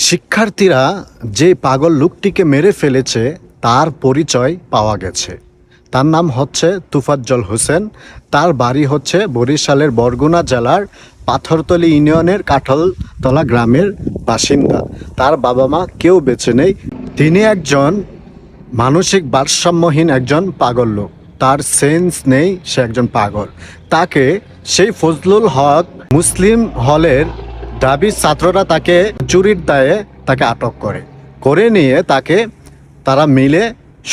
শিক্ষার্থীরা যে পাগল লোকটিকে মেরে ফেলেছে, তার পরিচয় পাওয়া গেছে। তার নাম হচ্ছে তুফাজ্জল হোসেন। তার বাড়ি হচ্ছে বরিশালের বরগুনা জেলার পাথরতলি ইউনিয়নের কাঠলতলা গ্রামের বাসিন্দা। তার বাবা মা কেউ বেঁচে নেই। তিনি একজন মানসিক ভারসাম্যহীন একজন পাগল লোক। তার সেন্স নেই, সে একজন পাগল। তাকে সেই ফজলুল হক মুসলিম হলের দাবি ছাত্ররা তাকে চুরির দায়ে তাকে আটক করে। করে নিয়ে তাকে তারা মিলে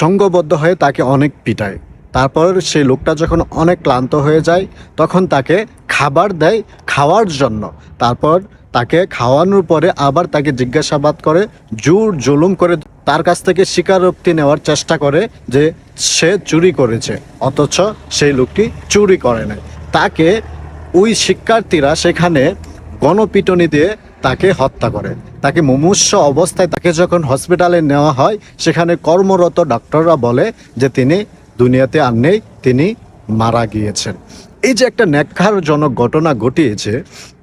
সঙ্গবদ্ধ হয়ে তাকে অনেক পিটায়। তারপর সেই লোকটা যখন অনেক ক্লান্ত হয়ে যায়, তখন তাকে খাবার দেয় খাওয়ার জন্য। তারপর তাকে খাওয়ানোর পরে আবার তাকে জিজ্ঞাসাবাদ করে, জোর জুলুম করে তার কাছ থেকে স্বীকারোক্তি নেওয়ার চেষ্টা করে যে সে চুরি করেছে, অথচ সেই লোকটি চুরি করে নাই। তাকে ওই শিক্ষার্থীরা সেখানে গণপিটনি দিয়ে তাকে হত্যা করে। তাকে মুমূর্ষ অবস্থায় তাকে যখন হসপিটালে নেওয়া হয়, সেখানে কর্মরত ডক্টররা বলে যে তিনি দুনিয়াতে আর নেই, তিনি মারা গিয়েছেন। এই যে একটা ন্যাক্কারজনক ঘটনা ঘটিয়েছে,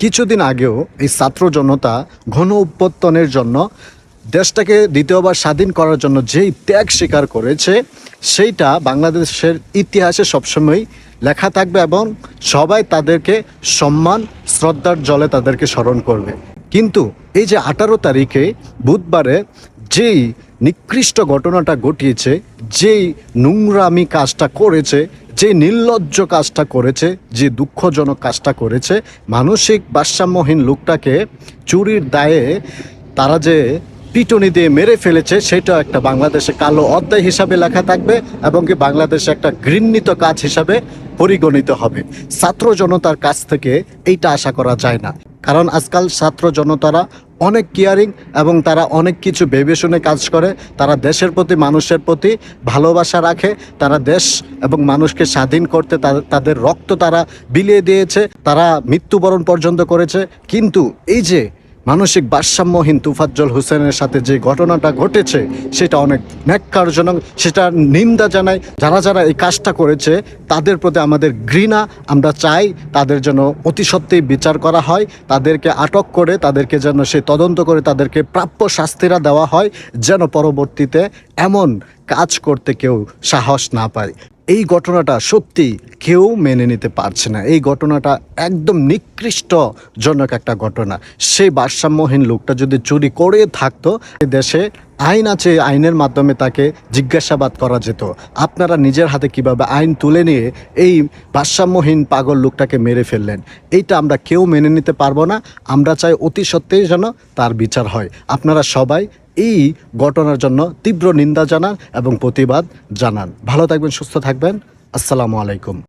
কিছুদিন আগেও এই ছাত্র জনতা ঘন উৎপত্তনের জন্য দেশটাকে দ্বিতীয়বার স্বাধীন করার জন্য যেই ত্যাগ স্বীকার করেছে সেইটা বাংলাদেশের ইতিহাসে সবসময় লেখা থাকবে এবং সবাই তাদেরকে সম্মান, শ্রদ্ধার জলে তাদেরকে স্মরণ করবে। কিন্তু এই যে আঠারো তারিখে বুধবারে যেই নিকৃষ্ট ঘটনাটা ঘটিয়েছে, যেই নোংরামি কাজটা করেছে যে নির্লজ্জ কাজটা করেছে, যে দুঃখজনক কাজটা করেছে, মানসিক ভারসাম্যহীন লোকটাকে চুরির দায়ে তারা যে পিটনি দিয়ে মেরে ফেলেছে, সেটা একটা বাংলাদেশে কালো অধ্যায় হিসাবে লেখা থাকবে এবং কি বাংলাদেশে একটা ঘৃণিত কাজ হিসাবে পরিগণিত হবে। ছাত্র জনতার কাছ থেকে এইটা আশা করা যায় না। কারণ আজকাল ছাত্র জনতারা অনেক কেয়ারিং এবং তারা অনেক কিছু ভেবে শুনে কাজ করে। তারা দেশের প্রতি, মানুষের প্রতি ভালোবাসা রাখে। তারা দেশ এবং মানুষকে স্বাধীন করতে তাদের- রক্ত তারা বিলিয়ে দিয়েছে। তারা মৃত্যুবরণ পর্যন্ত করেছে। কিন্তু এই যে মানসিক ভারসাম্যহীন তুফাজ্জল হোসেনের সাথে যে ঘটনাটা ঘটেছে, সেটা অনেক ন্যাক্কারজনক, সেটা নিন্দা জানাই যারা যারা এই কাজটা করেছে, তাদের প্রতি আমাদের ঘৃণা, আমরা চাই তাদের যেন অতি সত্ত্বেই বিচার করা হয়, তাদেরকে আটক করে, তাদেরকে যেন সে তদন্ত করে, তাদেরকে প্রাপ্য শাস্তিরা দেওয়া হয়, যেন পরবর্তীতে এমন কাজ করতে কেউ সাহস না পায়। এই ঘটনাটা সত্যি কেউ মেনে নিতে পারছে না। এই ঘটনাটা একদম নিকৃষ্টজনক একটা ঘটনা। সেই ভারসাম্যহীন লোকটা যদি চুরি করে থাকতো দেশে আইন আছে আইনের মাধ্যমে তাকে জিজ্ঞাসাবাদ করা যেত। আপনারা নিজের হাতে কীভাবে আইন তুলে নিয়ে এই ভারসাম্যহীন পাগল লোকটাকে মেরে ফেললেন? এইটা আমরা কেউ মেনে নিতে পারব না। আমরা চাই অতি সত্ত্বেই যেন তার বিচার হয়। আপনারা সবাই এই ঘটনার জন্য তীব্র নিন্দা জানান এবং প্রতিবাদ জানান। ভালো থাকবেন, সুস্থ থাকবেন। আসসালামু আলাইকুম।